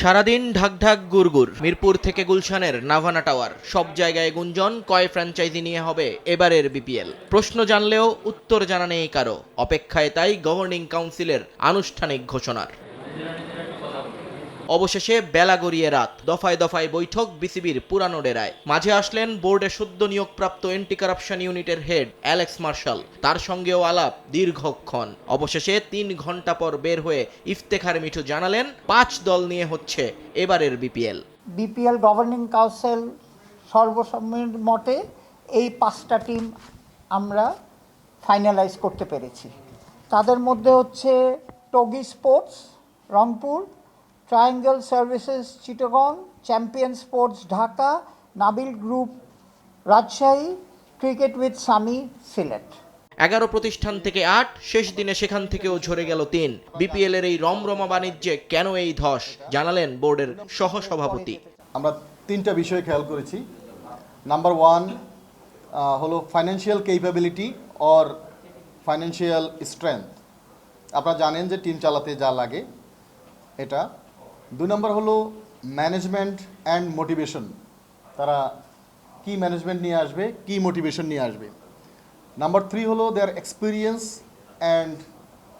সারাদিন ঢাকঢাক গুড়গুড় মিরপুর থেকে গুলশানের নাভানা টাওয়ার। সব জায়গায় গুঞ্জন, কয় ফ্র্যাঞ্চাইজি নিয়ে হবে এবারের বিপিএল প্রশ্ন জানলেও উত্তর জানা নেই কারও। অপেক্ষায় তাই গভর্নিং কাউন্সিলের আনুষ্ঠানিক ঘোষণার। অবশেষে বেলা গড়িয়ে রাত। দফায় দফায় বৈঠক বিসিবির পুরানো ডেরায়। মাঝে আসলেন বোর্ডে সদ্য নিয়োগপ্রাপ্ত এন্টি কারাপশন ইউনিটের হেড অ্যালেক্স মার্শাল তার সঙ্গেও আলাপ দীর্ঘক্ষণ। অবশেষে তিন ঘণ্টা পর বের হয়ে ইফতেখার মিঠু জানালেন, পাঁচ দল নিয়ে হচ্ছে এবারের বিপিএল। বিপিএল গভর্নিং কাউন্সিল সর্বসম্মত মতে এই পাঁচটা টিম আমরা ফাইনালাইজ করতে পেরেছি। তাদের মধ্যে হচ্ছে Toggi sports Rangpur triangle services Chittagong champion sports Dhaka Nabil group Rajshahi cricket with Sami Sylhet এগারো প্রতিষ্ঠান থেকে আট শেষ দিনে সেখান থেকেও ঝরে গেল তিন। বিপিএল এর এই রমরমা বাণিজ্যে কেন এই ধস? জানালেন বোর্ডের সহসভাপতি। আমরা তিনটা বিষয় খেয়াল করেছি। নাম্বার ওয়ান হলো financial capability or financial strength আপনারা জানেন যে টিম চালাতে যা লাগে এটা। দুই নম্বর হলো ম্যানেজমেন্ট অ্যান্ড মোটিভেশন তারা কি ম্যানেজমেন্ট নিয়ে আসবে, কি মোটিভেশন নিয়ে আসবে। নাম্বার থ্রি হলো their experience and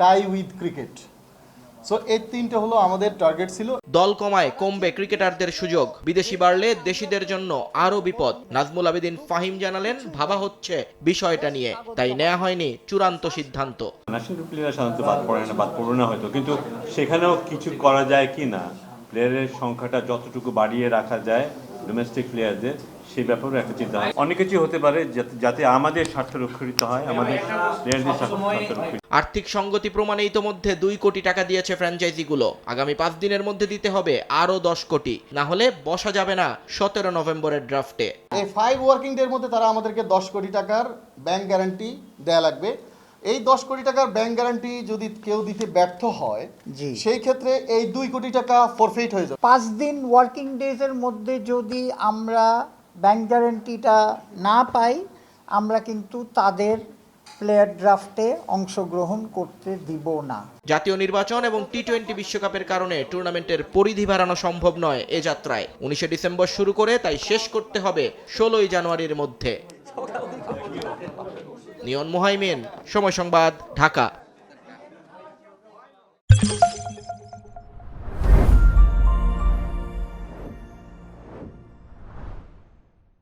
tie with cricket so এই তিনটে হলো আমাদের টার্গেট ছিল। দল কমায় কমবে ক্রিকেটারদের সুযোগ। বিদেশি বাড়লে দেশিদের জন্য আরও বিপদ। নাজমুল আবেদিন ফাহিম জানালেন ভাবা হচ্ছে বিষয়টা নিয়ে। তাই নেওয়া হয়নি চূড়ান্ত সিদ্ধান্ত। ন্যাশনাল প্লেয়ার সাধারণত বাদ পড়ে না বাদ পড়বে না হয়তো। কিন্তু সেখানেও কিছু করা যায় কি না? প্লেয়ারের সংখ্যাটা যতটুকু বাড়িয়ে রাখা যায় ডোমেস্টিক প্লেয়ারদের সেই ব্যাপারেও একটা চিন্তা হয় অনেক কিছু হতে পারে যাতে- আমাদের স্বার্থ রক্ষিত হয় আমাদের আর্থিক সঙ্গতি প্রমাণে ইতোমধ্যে দুই কোটি টাকা দিয়েছে ফ্র্যাঞ্চাইজিগুলো। আগামী পাঁচ দিনের মধ্যে দিতে হবে আরও দশ কোটি। না হলে বসা যাবে না সতেরো নভেম্বরের ড্রাফটে। এই ফাইভ ওয়ার্কিং ডের মধ্যে তারা আমাদেরকে দশ কোটি টাকার ব্যাংক গ্যারান্টি দেয়া লাগবে। এই দশ কোটি টাকার ব্যাংক গ্যারান্টি যদি কেউ দিতে ব্যর্থ হয় জি। সেই ক্ষেত্রে এই দুই কোটি টাকা ফরফেট হয়ে যাবে। পাঁচ দিন ওয়ার্কিং ডেজের মধ্যে যদি আমরা ব্যাংক গ্যারেন্টিটা না পাই, আমরা কিন্তু তাদের প্লেয়ার ড্রাফটে অংশগ্রহণ করতে দিব না। জাতীয় নির্বাচন এবং টি টোয়েন্টি বিশ্বকাপের কারণে টুর্নামেন্টের পরিধি বাড়ানো সম্ভব নয় এ যাত্রায়। উনিশে ডিসেম্বর শুরু করে তাই শেষ করতে হবে ষোলোই জানুয়ারির মধ্যে। নিয়ন মোহাইমিন, সময় সংবাদ, ঢাকা।